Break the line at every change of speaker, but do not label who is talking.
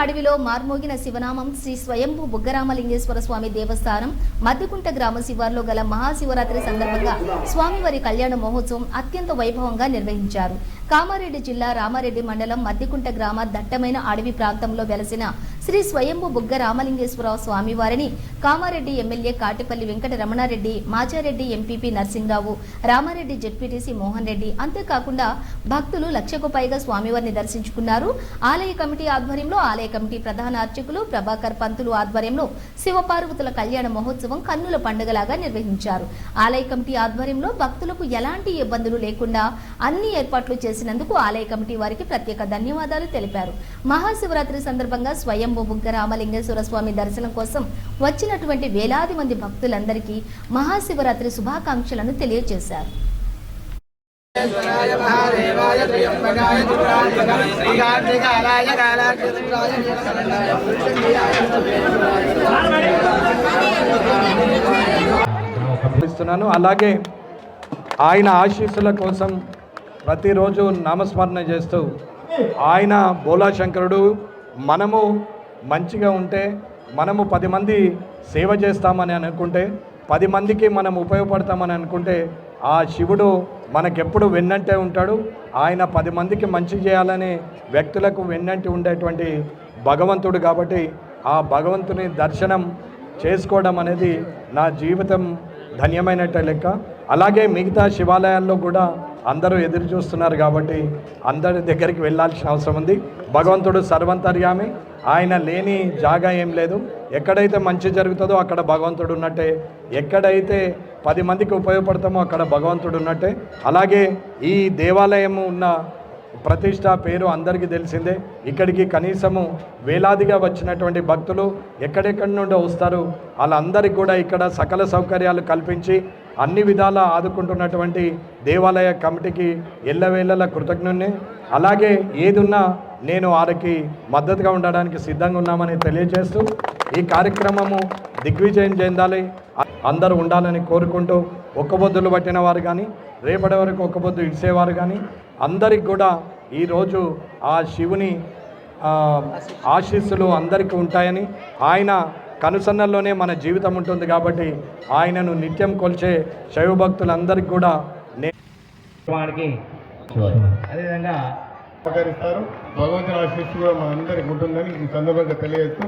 అడవిలో మార్మోగిన శివనామం శ్రీ స్వయంభూ బుగ్గరామలింగేశ్వర స్వామి దేవస్థానం మద్దికుంట గ్రామ శివార్లో గల మహాశివరాత్రి సందర్భంగా స్వామివారి కళ్యాణ మహోత్సవం అత్యంత వైభవంగా నిర్వహించారు. కామారెడ్డి జిల్లా రామారెడ్డి మండలం మద్దికుంట గ్రామ దట్టమైన అడవి ప్రాంతంలో వెలసిన శ్రీ స్వయంభు బుగ్గ రామలింగేశ్వరరావు స్వామివారిని Kamareddy MLA Katipalli Venkata Ramanareddy Machareddy MPP Narsingrao Ramareddy ZPTC Mohan Reddy అంతేకాకుండా భక్తులు లక్షకు పైగా స్వామివారిని దర్శించుకున్నారు. ఆలయ కమిటీ ఆధ్వర్యంలో ఆలయ కమిటీ ప్రధాన అర్చకులు ప్రభాకర్ పంతులు ఆధ్వర్యంలో శివపార్వతుల కళ్యాణ మహోత్సవం కన్నుల పండుగలాగా నిర్వహించారు. ఆలయ కమిటీ ఆధ్వర్యంలో భక్తులకు ఎలాంటి ఇబ్బందులు లేకుండా అన్ని ఏర్పాట్లు చేసినందుకు ఆలయ కమిటీ వారికి ప్రత్యేక ధన్యవాదాలు తెలిపారు. మహాశివరాత్రి సందర్భంగా స్వయంభూ బుగ్గ రామలింగేశ్వర స్వామి దర్శనం కోసం వచ్చినటువంటి వేలాది మంది భక్తులందరికీ మహాశివరాత్రి శుభాకాంక్షలను తెలియజేశారు.
అలాగే ఆయన ఆశీస్సుల కోసం ప్రతిరోజు నామస్మరణ చేస్తూ ఆయన బోలాశంకరుడు మనము మంచిగా ఉంటే మనము పది మంది సేవ చేస్తామని అనుకుంటే పది మందికి మనం ఉపయోగపడతామని అనుకుంటే ఆ శివుడు మనకెప్పుడు వెన్నంటే ఉంటాడు. ఆయన పది మందికి మంచి చేయాలనే వ్యక్తులకు వెన్నంటి ఉండేటువంటి భగవంతుడు కాబట్టి ఆ భగవంతుని దర్శనం చేసుకోవడం అనేది నా జీవితం ధన్యమైనట్టే లెక్క. అలాగే మిగతా శివాలయాల్లో కూడా అందరూ ఎదురు చూస్తున్నారు కాబట్టి అందరి దగ్గరికి వెళ్ళాల్సిన అవసరం ఉంది. భగవంతుడు సర్వంతర్యామి ఆయన లేని జాగా ఏం లేదు. ఎక్కడైతే మంచి జరుగుతుందో అక్కడ భగవంతుడు ఉన్నట్టే. ఎక్కడైతే పది మందికి ఉపయోగపడతామో అక్కడ భగవంతుడు ఉన్నట్టే. అలాగే ఈ దేవాలయం ఉన్న ప్రతిష్ట పేరు అందరికీ తెలిసిందే. ఇక్కడికి కనీసము వేలాదిగా వచ్చినటువంటి భక్తులు ఎక్కడెక్కడి నుండో వస్తారు. వాళ్ళందరికీ కూడా ఇక్కడ సకల సౌకర్యాలు కల్పించి అన్ని విధాలా ఆదుకుంటున్నటువంటి దేవాలయ కమిటీకి ఎల్లవేళల కృతజ్ఞుని అలాగే ఏదున్నా నేను వారికి మద్దతుగా ఉండడానికి సిద్ధంగా ఉన్నామని తెలియజేస్తూ ఈ కార్యక్రమము దిగ్విజయం చెందాలి. అందరూ ఉండాలని కోరుకుంటూ ఒక్కబొద్దులు పట్టిన వారు కానీ రేపటి వరకు ఒక్కబొద్దు ఇడిసేవారు కానీ అందరికి కూడా ఈరోజు ఆ శివుని ఆశీస్సులు అందరికీ ఉంటాయని ఆయన కనుసన్నల్లోనే మన జీవితం ఉంటుంది కాబట్టి ఆయనను నిత్యం కొలిచే శైవభక్తులందరికీ కూడా
అదేవిధంగా
సహకరిస్తారు భగవంతుని ఆశీస్సు కూడా మనందరికి ఉంటుందని ఈ సందర్భంగా తెలియజేస్తూ